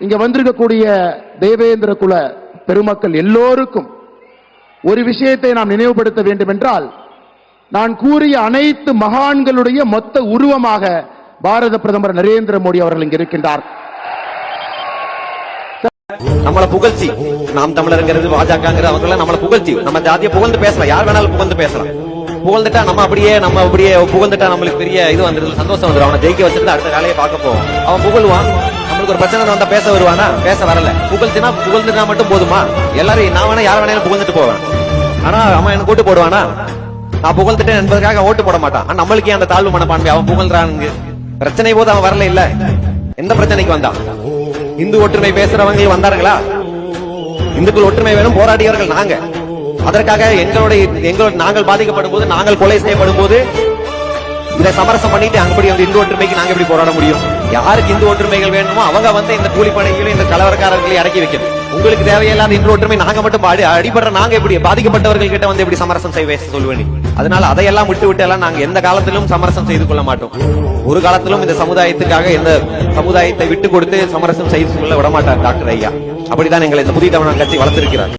இங்க வந்திருக்கக்கூடிய தேவேந்திர குல பெருமக்கள் எல்லோருக்கும் ஒரு விஷயத்தை நாம் நினைவுபடுத்த வேண்டும் என்றால் நான் கூறிய அனைத்து மகான்களுடைய மொத்த உருவமாக பாரத பிரதமர் நரேந்திர மோடி அவர்கள் இங்கு இருக்கின்றார். நம்மள புகழ்ச்சி. நாம் தமிழருங்கிறது பாஜகங்கிறது அவங்க நம்மள புகழ்ச்சி. நம்ம ஜாதியை புகழ்ந்து பேசலாம். யார் வேணாலும் புகழ்ந்து பேசலாம். புகழ்ந்துட்டா நம்ம அப்படியே நம்ம அப்படியே புகழ்ந்துட்டா நம்மளுக்கு பெரிய இது வந்துருது சந்தோஷம் வந்துடும் அவனை ஜெயிக்க வச்சுட்டு அடுத்த வேலையை பார்க்க போவோம். அவன் புகழ்வான். அவனுக்கு ஒரு பிரச்சனை வந்தா பேச வருவானா? பேச வரல. புகழ்ச்சினா புகழ்ந்துட்டா மட்டும் போதுமா? எல்லாரும் நான் வேணா யார் வேணாலும் புகழ்ந்துட்டு போவேன். ஆனா அவன் எனக்கு ஓட்டு போடுவானா? நான் புகழ்ந்துட்டேன் என்பதற்காக ஓட்டு போட மாட்டான். ஆனா நம்மளுக்கு ஏன் அந்த தாழ்வு மனப்பான்மை அவன் புகழ்றானுங்க. பிரச்சனை போது அவன் வரல இல்ல. எந்த பிரச்சனைக்கு வந்தான்? இந்து ஒற்றுமை பேசுறவங்க வந்தாருங்களா? இந்துக்கள் ஒற்றுமை வேணும் போராடியவர்கள் நாங்க. அதற்காக எங்களுடைய எங்களோட நாங்கள் பாதிக்கப்படும் போது நாங்கள் கொலை செய்யப்படும் போது இதை சமரசம் பண்ணிட்டு அங்கபடி வந்து இந்து ஒற்றுமைக்கு நாங்க எப்படி போராட முடியும்? யாருக்கு இந்து ஒற்றுமைகள் வேணுமோ அவங்க வந்து இந்த கூலிப்படைகளையும் இந்த கலவரக்காரர்களையும் அடக்கி வைக்கணும். உங்களுக்கு தேவையில்லாத இந்து ஒற்றுமை நாங்க மட்டும் அடி அடிபடுற நாங்க எப்படி பாதிக்கப்பட்டவர்கள் கிட்ட வந்து எப்படி சமரசம் செய்ய சொல்லுவேன் அதனால அதையெல்லாம் விட்டு விட்டு எல்லாம் நாங்க எந்த காலத்திலும் சமரசம் செய்து கொள்ள மாட்டோம். ஒரு காலத்திலும் இந்த சமுதாயத்துக்காக இந்த சமுதாயத்தை விட்டு கொடுத்து சமரசம் செய்து கொள்ள விட மாட்டார் டாக்டர் ஐயா. அப்படிதான் எங்களை இந்த புதிய தமிழ் கட்சி வளர்த்திருக்கிறார்.